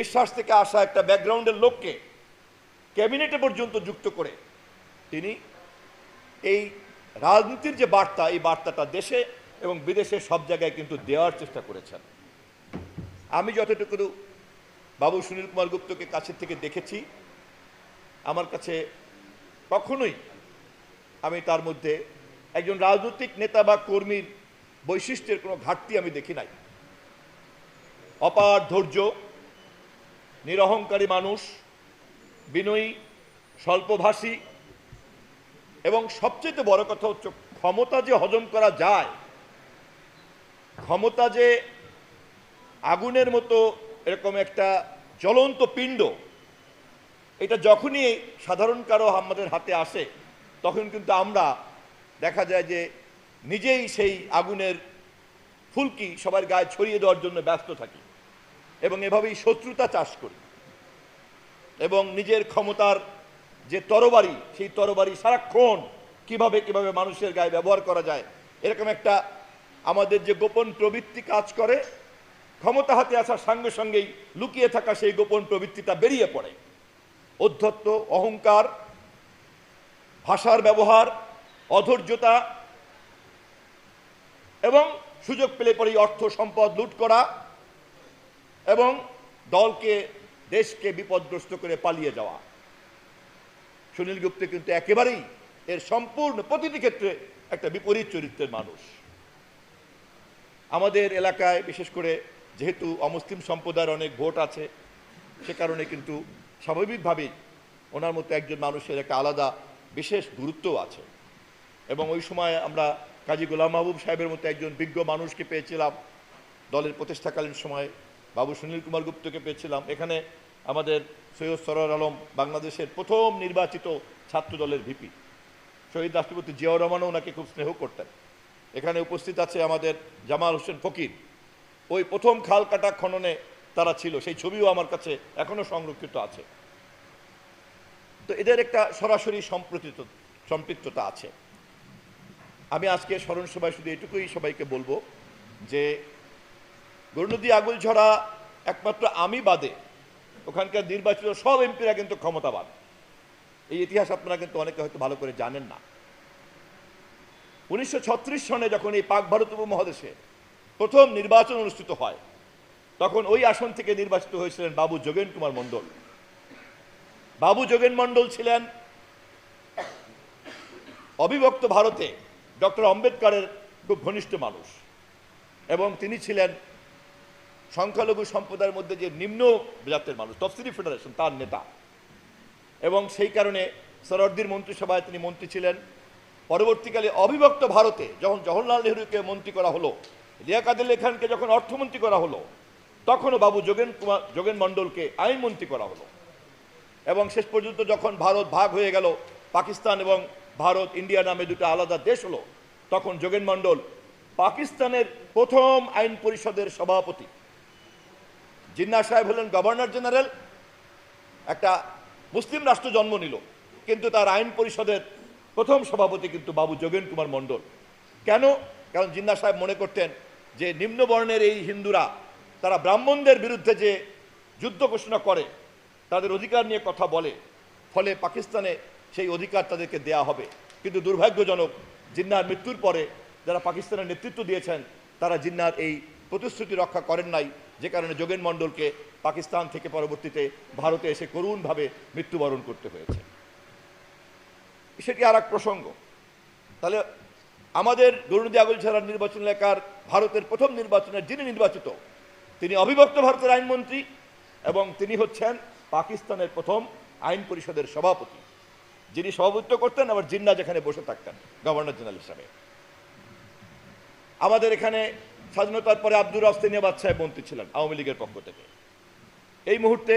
বিশ্বাস থেকে আসা একটা ব্যাকগ্রাউন্ডের লোককে ক্যাবিনেটে পর্যন্ত যুক্ত করে তিনি এই রাজনীতির যে বার্তা, এই বার্তাটা দেশে এবং বিদেশে সব জায়গায় কিন্তু দেওয়ার চেষ্টা করেছেন। আমি যতটুকু বাবু সুনীল কুমার গুপ্তকে কাছের থেকে দেখেছি, আমার কাছে কখনোই আমি তার মধ্যে একজন রাজনৈতিক নেতা বা কর্মীর বৈশিষ্ট্যের কোনো ঘাটতি আমি দেখি নাই। অপার ধৈর্য নিরহংকারী মানুষ, বিনয়ী, স্বল্পভাষী এবং সবচেয়ে বড় কথা হচ্ছে ক্ষমতা যে হজম করা যায়, ক্ষমতা যে আগুনের মতো এরকম একটা জ্বলন্ত পিণ্ড, এটা যখনই সাধারণ কারও আমাদের হাতে আসে, তখন কিন্তু আমরা দেখা যায় যে নিজেই সেই আগুনের ফুলকি সবার গায়ে ছড়িয়ে দেওয়ার জন্য ব্যস্ত থাকি। এবং এভাবেই শত্রুতা চাষ করি। এবং নিজের ক্ষমতার যে তরবারি, সেই তরবারি সারাক্ষণ কীভাবে কীভাবে মানুষের গায়ে ব্যবহার করা যায়, এরকম একটা আমাদের যে গোপন প্রবৃত্তি কাজ করে, ক্ষমতা হাতে আসার সঙ্গে সঙ্গেই লুকিয়ে থাকা সেই গোপন প্রবৃত্তিটা বেরিয়ে পড়ে। অধ্যত্ত, অহংকার, ভাষার ব্যবহার, অধৈর্যতা এবং সুযোগ পেলে পরেই অর্থ সম্পদ লুট করা এবং দলকে, দেশকে বিপদগ্রস্ত করে পালিয়ে যাওয়া। সুনীল গুপ্ত কিন্তু একেবারেই এর সম্পূর্ণ প্রতিটি ক্ষেত্রে একটা বিপরীত চরিত্রের মানুষ। আমাদের এলাকায় বিশেষ করে যেহেতু অমুসলিম সম্প্রদায়ের অনেক ভোট আছে, সে কারণে কিন্তু স্বাভাবিকভাবেই ওনার মতো একজন মানুষের একটা আলাদা বিশেষ গুরুত্ব আছে। এবং ওই সময় আমরা কাজী গোলাম মাহবুব সাহেবের মতো একজন বিজ্ঞ মানুষকে পেয়েছিলাম দলের প্রতিষ্ঠাকালীন সময়। বাবু সুনীল কুমার গুপ্তকে পেয়েছিলাম। এখানে আমাদের সৈয়দ সরোয়ার আলম বাংলাদেশের প্রথম নির্বাচিত ছাত্র দলের ভিপি। শহীদ রাষ্ট্রপতি জিয়াউর রহমানও ওনাকে খুব স্নেহ করতেন। এখানে উপস্থিত আছে আমাদের জামাল হোসেন ফকির। ওই প্রথম খাল কাটা খননে তারা ছিল, সেই ছবিও আমার কাছে এখনও সংরক্ষিত আছে। তো এদের একটা সরাসরি সম্প্রতিত, সম্পৃক্ততা আছে। আমি আজকে স্মরণ সভায় শুধু এটুকুই সবাইকে বলব যে গরুনদী আগুল ঝরা একমাত্র আমি বাদে ওখানকার নির্বাচিত সব এমপিরা কিন্তু ক্ষমতাবান। এই ইতিহাস আপনারা কিন্তু অনেকে হয়তো ভালো করে জানেন না। উনিশশো ছত্রিশ সনে যখন এই পাক ভারত উপমহাদেশে প্রথম নির্বাচন অনুষ্ঠিত হয়, তখন ওই আসন থেকে নির্বাচিত হয়েছিলেন বাবু যোগেন কুমার মণ্ডল। বাবু যোগেন মণ্ডল ছিলেন অবিভক্ত ভারতে ডক্টর আম্বেদকরের খুব ঘনিষ্ঠ মানুষ এবং তিনি ছিলেন সংখ্যালঘু সম্প্রদায়ের মধ্যে যে নিম্ন জাতের মানুষ তফসিলি ফেডারেশন তার নেতা। এবং সেই কারণে সরদ্দির মন্ত্রিসভায় তিনি মন্ত্রী ছিলেন। পরবর্তীকালে অবিভক্ত ভারতে যখন জওহরলাল নেহরুকে মন্ত্রী করা হলো লিয়াকাদুল খানকে যখন অর্থমন্ত্রী করা হলো, তখনও বাবু যোগেন কুমার, যোগেন মণ্ডলকে আইনমন্ত্রী করা হলো। এবং শেষ পর্যন্ত যখন ভারত ভাগ হয়ে গেল, পাকিস্তান এবং ভারত ইন্ডিয়া নামে দুটো আলাদা দেশ হলো, তখন যোগেন মণ্ডল পাকিস্তানের প্রথম আইন পরিষদের সভাপতি। জিন্না সাহেব হলেন গভর্নর জেনারেল, একটা মুসলিম রাষ্ট্র জন্ম নিল, কিন্তু তার আইন পরিষদের প্রথম সভাপতি কিন্তু বাবু যোগেন কুমার মণ্ডল। কেন? কারণ জিন্না সাহেব মনে করতেন যে নিম্নবর্ণের এই হিন্দুরা, তারা ব্রাহ্মণদের বিরুদ্ধে যে যুদ্ধ ঘোষণা করে, তাদের অধিকার নিয়ে কথা বলে, ফলে পাকিস্তানে সেই অধিকার তাদেরকে দেয়া হবে। কিন্তু দুর্ভাগ্যজনক জিন্নার মৃত্যুর পরে যারা পাকিস্তানের নেতৃত্ব দিয়েছেন, তারা জিন্নার এই প্রতিশ্রুতি রক্ষা করেন নাই। যে কারণে যোগেন মণ্ডলকে পাকিস্তান থেকে পরবর্তীতে ভারতে এসে করুণভাবে মৃত্যুবরণ করতে হয়েছে। সেটি আর এক প্রসঙ্গ। তাহলে আমাদের গরুনদী আগুল ছাড়ার নির্বাচন এলাকার ভারতের প্রথম নির্বাচনের যিনি নির্বাচিত, তিনি অবিভক্ত ভারতের আইনমন্ত্রী এবং তিনি হচ্ছেন পাকিস্তানের প্রথম আইন পরিষদের সভাপতি। যিনি সভাপতিত্ব করতেন, আবার জিন্না যেখানে বসে থাকতেন, গভর্নর জেনারেল হিসাবে। আমাদের এখানে স্বাধীনতার পরে আব্দুর রফতেনিয়াবাদ সাহেব মন্ত্রী ছিলেন আওয়ামী লীগের পক্ষ থেকে। এই মুহূর্তে